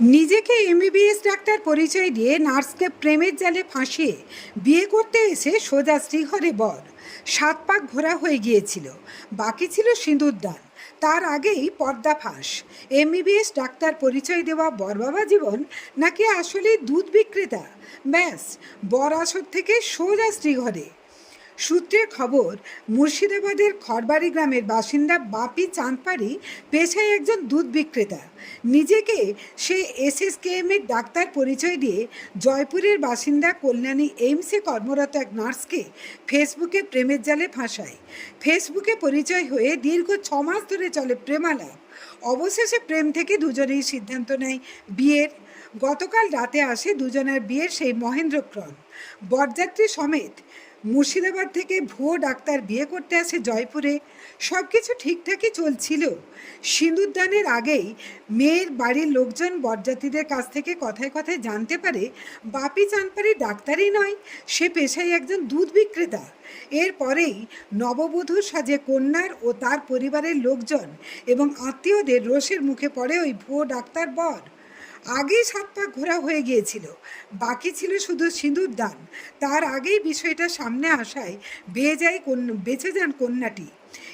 নিজেকে MBBS doctor পরিচয় দিয়ে নার্সকে প্রেমের জালে ফাঁসিয়ে বিয়ে করতে এসে সোজা শ্রীঘরে বর। সাত পাক ঘোরা হয়ে গিয়েছিল। বাকি ছিল সিঁদুরদান তার আগেই পর্দা ফাঁস। এমবিবিএস ডাক্তার পরিচয় দেওয়া বরবাবা জীবন নাকি আসলে দুধ বিক্রেতা? ব্যাস, বর আসর থেকে সোজা শ্রীঘরে। সূত্রের খবর, মুর্শিদাবাদের খড়বাড়ি গ্রামের বাসিন্দা বাপি চাঁদপাড়ি পেশায় একজন দুধ বিক্রেতা। নিজেকে সে এসএসকেএম এর ডাক্তার পরিচয় দিয়ে জয়পুরের বাসিন্দা কল্যাণী এইমসে কর্মরত এক নার্সকে ফেসবুকে প্রেমের জালে ফাঁসায়। ফেসবুকে পরিচয় হয়ে দীর্ঘ ছ মাস ধরে চলে প্রেমালাপ। অবশেষে প্রেম থেকে দুজনেই সিদ্ধান্ত নেয় বিয়ের। গতকাল রাতে আসে দুজনের বিয়ের সেই মহেন্দ্রক্রম। বরযাত্রী সমেত মুর্শিদাবাদ থেকে ভুয়ো ডাক্তার বিয়ে করতে আসে জয়পুরে। সব কিছু ঠিকঠাকই চলছিল। সিঁদুরদানের আগেই মেয়ের বাড়ির লোকজন বরযাত্রীদের কাছ থেকে কথায় কথায় জানতে পারে, বাপি চাঁদপাড়ি ডাক্তারই নয়, সে পেশায় একজন দুধ বিক্রেতা। এরপরেই নববধূর সাজে কন্যার ও তার পরিবারের লোকজন এবং আত্মীয়দের রোষের মুখে পড়ে ওই ভুয়ো ডাক্তার বর। আগেই সাত পাক ঘোরা হয়ে গিয়েছিল। বাকি ছিল শুধু সিঁদুর দান। তার আগেই বিষয়টা সামনে আসায় বেয়ে যায় কন্যা বেঁচে যান কন্যাটি।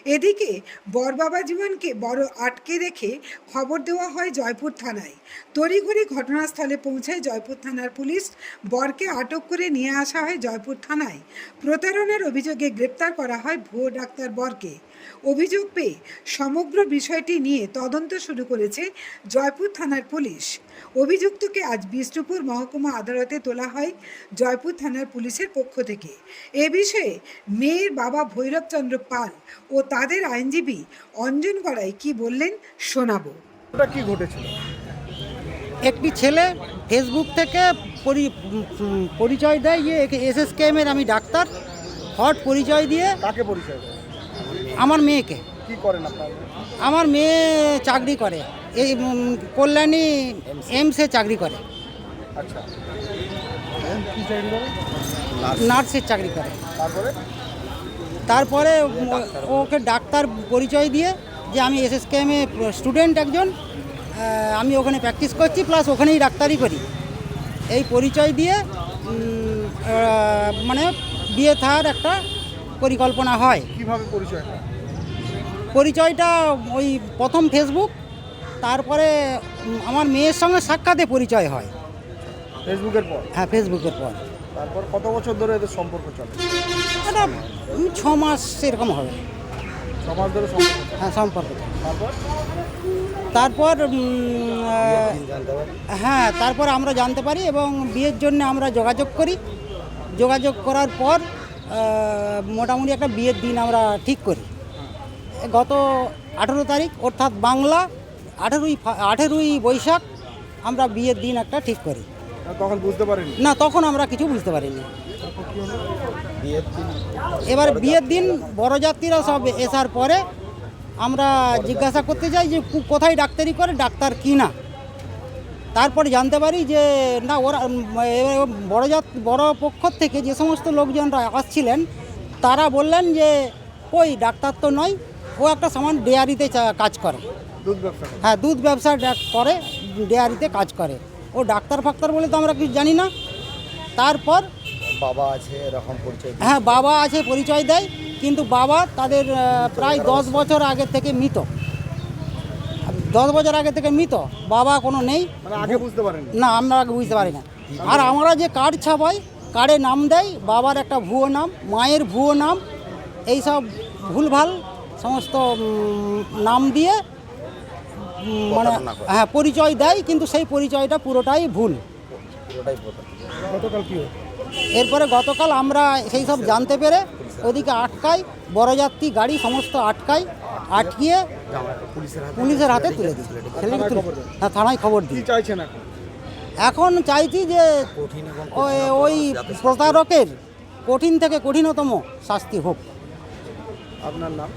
এদিকে বরবাবা জীবনকে বড় আটকে রেখে খবর দেওয়া হয় জয়পুর থানায়। তড়িঘড়ি ঘটনাস্থলে পৌঁছায় জয়পুর থানার পুলিশ। বরকে আটক করে নিয়ে আসা হয় জয়পুর থানায়। প্রতারণার অভিযোগে গ্রেপ্তার করা হয় ভুয়ো ডাক্তার বরকে। অভিযোগ পেয়ে সমগ্র বিষয়টি নিয়ে তদন্ত শুরু করেছে জয়পুর থানার পুলিশ। অভিযুক্তকে আজ বিষ্ণুপুর মহকুমা আদালতে তোলা হয় জয়পুর থানার পুলিশের পক্ষ থেকে। এ বিষয়ে মেয়ের বাবা ভৈরবচন্দ্র পাল ও তাদের আইনজীবী অঞ্জন গড়াই কি বললেন শোনাবো। কি ঘটেছিল? একটি ছেলে ফেসবুক থেকে পরিচয় দেয় যে এস এস এর আমি ডাক্তার হট পরিচয় দিয়ে কাকে পরিচয় দেয়? আমার মেয়েকে। কি করেন আপনার? আমার মেয়ে চাকরি করে। এই কল্যাণী এমসে চাকরি করে। আচ্ছা। কি চাকরি করেন নার্সের চাকরি করে। তারপরে? তারপরে ওকে ডাক্তার পরিচয় দিয়ে যে আমি এস এস এ স্টুডেন্ট একজন আমি ওখানে প্র্যাকটিস করছি প্লাস ওখানেই ডাক্তারি করি। এই পরিচয় দিয়ে মানে বিয়ে থার একটা পরিকল্পনা হয়। কীভাবে পরিচয়? পরিচয়টা ওই প্রথম ফেসবুক তারপরে আমার মেয়ের সঙ্গে সাক্ষাতে পরিচয় হয়। ফেসবুকের পর? হ্যাঁ ফেসবুকের পর। তারপর কত বছর ধরে এদের সম্পর্ক চলে? এটা ছ মাস এরকম হবে। ধরে সম্পর্ক হ্যাঁ সম্পর্ক তারপর? তারপর হ্যাঁ তারপর আমরা জানতে পারি এবং বিয়ের জন্য আমরা যোগাযোগ করি। যোগাযোগ করার পর মোটামুটি একটা বিয়ের দিন আমরা ঠিক করি। গত আঠেরো তারিখ অর্থাৎ বাংলা আঠেরোই আঠেরোই বৈশাখ আমরা বিয়ের দিন একটা ঠিক করি। তখন বুঝতে পারেনি না তখন আমরা কিছু বুঝতে পারিনি। এবার বিয়ের দিন বড়যাত্রীরা সব এসার পরে আমরা জিজ্ঞাসা করতে চাই যে কোথায় ডাক্তারি করে ডাক্তার কি না? তারপরে জানতে পারি যে না ওরা বড় জাত বড় পক্ষ থেকে যে সমস্ত লোকজনরা আসছিলেন তারা বললেন যে ওই ডাক্তার তো নয় ও একটা সামান ডেয়ারিতে কাজ করে। দুধ ব্যবসা হ্যাঁ দুধ ব্যবসা করে ডেয়ারিতে কাজ করে। ও ডাক্তার ফাক্তার বলে তো আমরা কিছু জানি না। তারপর বাবা আছে এরকম পরিচয় হ্যাঁ বাবা আছে পরিচয় দেয় কিন্তু বাবা তাদের প্রায় দশ বছর আগে থেকে মৃত। দশ বছর আগে থেকে মৃত বাবা কোনো নেই। মানে আগে বুঝতে পারেনি? না আমরা আগে বুঝতে পারি না। আর আমরা যে কার্ড ছাপাই কার্ডে নাম দেয় বাবার একটা ভুয়ো নাম মায়ের ভুয়ো নাম এইসব ভুলভাল সমস্ত নাম দিয়ে মানে হ্যাঁ পরিচয় দেয় কিন্তু সেই পরিচয়টা পুরোটাই ভুল। এরপরে গতকাল আমরা সেই সব জানতে পেরে ওদিকে আটকাই বড়যাত্রী গাড়ি সমস্ত আটকাই আটকিয়ে পুলিশের হাতে তুলে দিই ছেলেকে তুলে হ্যাঁ থানায় খবর কি দিই চাইছেন এখন? এখন চাইছি যে ওই ওই প্রতারকের কঠিন থেকে কঠিনতম শাস্তি হোক। আপনার নাম?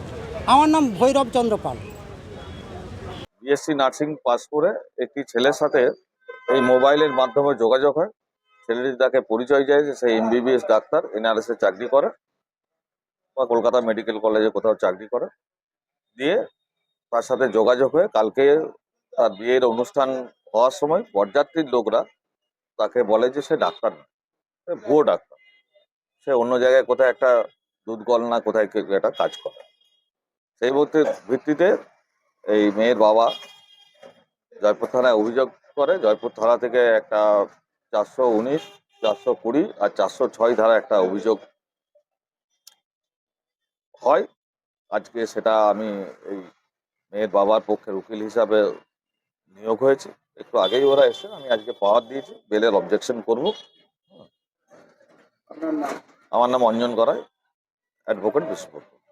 আমার নাম Bhairab Chandra Pal. BSc nursing pass করে একটি ছেলের সাথে এই মোবাইলের মাধ্যমে যোগাযোগ হয়। ছেলেটি তাকে পরিচয় যায় যে সে এমবিবিএস ডাক্তার এনআরএস এ চাকরি করে বা কলকাতা মেডিকেল কলেজে কোথাও চাকরি করে। দিয়ে তার সাথে যোগাযোগ হয়ে কালকে তার বিয়ের অনুষ্ঠান হওয়ার সময় বরযাত্রীর লোকরা তাকে বলে যে সে ডাক্তার না, সে ভুয়ো ডাক্তার। সে অন্য জায়গায় কোথায় একটা দুধ কল না কোথায় একটা কাজ করে। সেই ভিত্তি- ভিত্তিতে এই মেয়ের বাবা জয়পুর থানায় অভিযোগ করে, জয়পুর থানা থেকে একটা চারশো উনিশ, চারশো কুড়ি আর চারশো ছয় ধারা একটা অভিযোগ হয়। আজকে সেটা আমি এই মেয়ের বাবার পক্ষের উকিল হিসাবে নিয়োগ হয়েছে। একটু আগেই ওরা এসে আমি আজকে পাওয়ার দিয়েছি বেলের অবজেকশন করব। আমার নাম অঞ্জন করায় অ্যাডভোকেট বিশ্বভূষণ